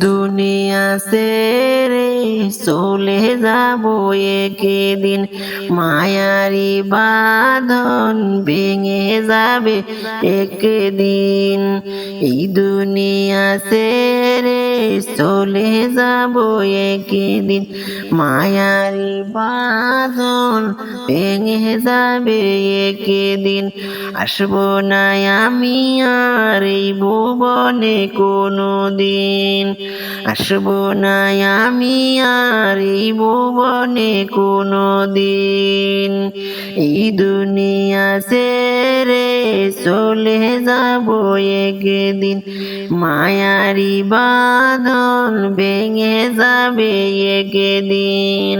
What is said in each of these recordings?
দুনিয়া রে চলে যাব একদিন। মায়ারি বাঁধন ভেঙে যাবে একদিন। এই দুনিয়া রে চলে যাব একদিন। মায়ারি বাঁধন ভেঙে যাবে একদিন। আসব না আমি আর এই ভুবনে কোনো দিন আসব না আমি আর এই ভুবনে কোনো দিন এই দুনিয়া ছেড়ে চলে যাব একদিন। মায়ারি বাঁধন ভেঙে যাবে একদিন।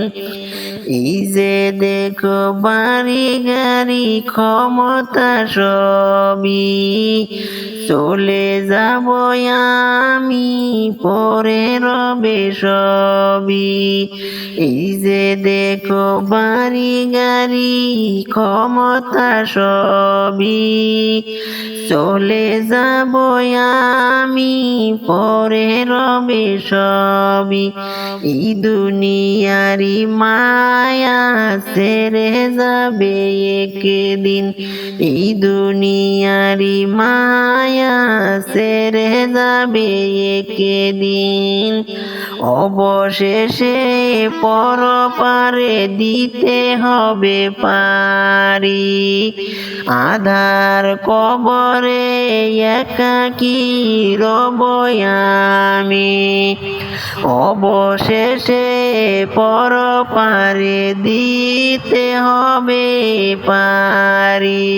এই যে দেখো বাড়ি গাড়ি ক্ষমতা সবই। চলে যাব আমি পরে রবে সবই। এই যে দেখো বাড়ি গাড়ি ক্ষমতা সবই। চলে যাব আমি, পরে রবে সবই। দুনিয়ারি মায়া সেরে যাবে একদিন। এই দুনিয়ারি মায়া সেরে যাবে একদিন। অবশেষে পর পারে দিতে হবে পারি। আধার কবরে একাকি রব আমি। অবশেষে পর পারে দিতে হবে পারি।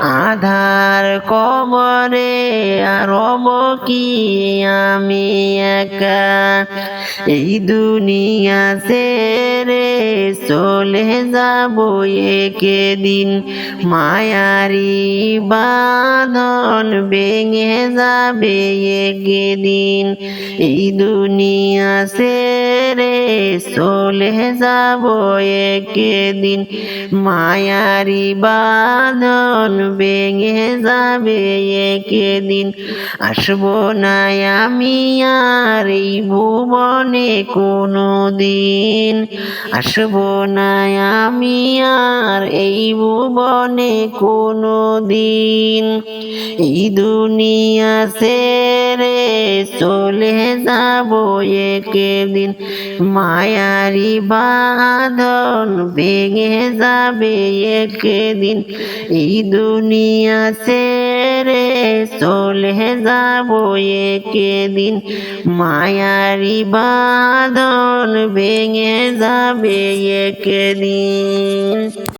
আধার কবরে রব কি আমি একা। এই দুনিয়া ছেড়ে চলে যাব একে দিন মায়ারি বাঁধন ভেঙে যাবে একে দিন এই দুনিয়া ছেড়ে চলে যাব একে দিন মায়ারি বাঁধন ভেঙে যাবে একে দিন আসব না আমি আর এই ভুবনে কোনো দিন আসব না আমি আর এই ভুবনে কোনো দিন এই দুনিয়া ছেড়ে চলে যাব একদিন। মায়ারি বাঁধন ভেঙে যাবে একদিন। এই দুনিয়া ছেড়ে চলে যাব একদিন। মায়ারি বাদল ভেঙে যাবে একদিন।